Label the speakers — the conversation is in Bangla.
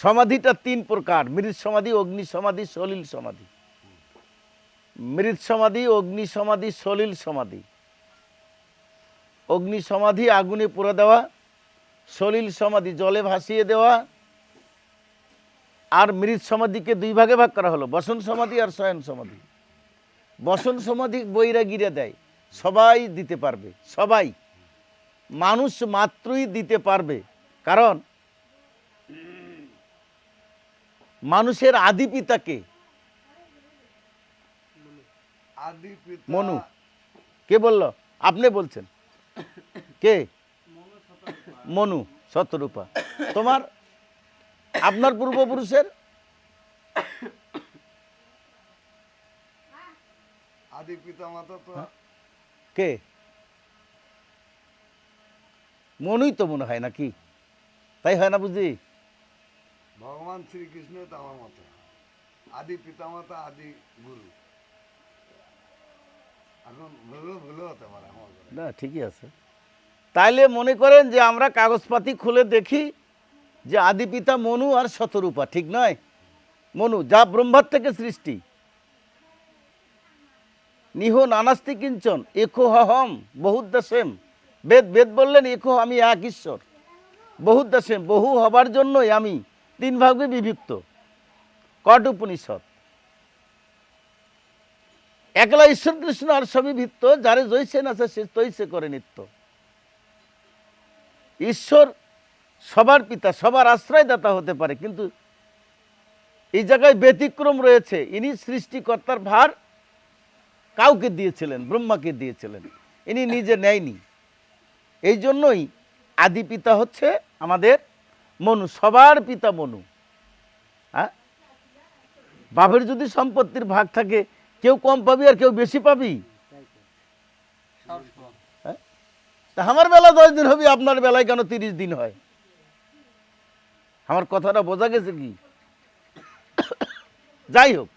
Speaker 1: সমাধিটা তিন প্রকার মৃত সমাধি, অগ্নি সমাধি, সলিল সমাধি। মৃত সমাধি, অগ্নি সমাধি, সলিল সমাধি। অগ্নি সমাধি, আগুনে পুড়ে দেওয়া, সলিল সমাধি, জলে ভাসিয়ে দেওয়া, আর মৃত সমাধিকে দুই ভাগে ভাগ করা হলো, বসন সমাধি আর শয়ন সমাধি। বসন সমাধি বৈরাগীরা দেয়, সবাই দিতে পারবে, সবাই। মানুষ মাত্রই দিতে পারবে, কারণ মানুষের আদি পিতাকে মনু। কে বলল? আপনি বলছেন। কে? মনু শতরূপা। তোমার? আপনার পূর্বপুরুষের?
Speaker 2: আদি তো
Speaker 1: কে? মনুই তো মনে হয় নাকি? তাই হয় না বুঝি
Speaker 2: ভগবান শ্রীকৃষ্ণ তো আমার মতে। আদি পিতা মাতা আদি গুরু। এখন হতে পারে আমার
Speaker 1: না, ঠিকই আছে। তাইলে মনে করেন যে আমরা কাগজপাতি খুলে দেখি যে আদি পিতা মনু আর শতরূপা, ঠিক নয়? মনু, যা ব্রহ্মার থেকে সৃষ্টি। নিহ নানাস্তি কিঞ্চন, একো হম বহুদ্দা সেম। বেদ বেদ বললেন, একো আমি এক ঈশ্বর। বহুদ্দা সেম, বহু হবার জন্যই আমি। তিন ভাগে বিভক্ত। কট উপনিষদ। একলা ঈশ্বর কৃষ্ণ আর সবই ভিত্ত, যারে জয়সেন আছে সে তৈসে করে নিত্য। ঈশ্বর সবার পিতা, সবার আশ্রয়দাতা হতে পারে, কিন্তু এই জায়গায় ব্যতিক্রম রয়েছে। ইনি সৃষ্টিকর্তার ভার কাউকে দিয়েছিলেন, ব্রহ্মাকে দিয়েছিলেন। ইনি নিজে নেয়নি। এই জন্যই আদি পিতা হচ্ছে আমাদের মনু, সবার পিতা মনু। হ্যাঁ? বাপের যদি সম্পত্তির ভাগ থাকে, কেউ কম পাবি আর কেউ বেশি পাবি? হ্যাঁ? আমার বেলা দশ দিন হবে, আপনার বেলায় কেন তিরিশ দিন হয়? আমার কথাটা বোঝা গেছে কি? যাই হোক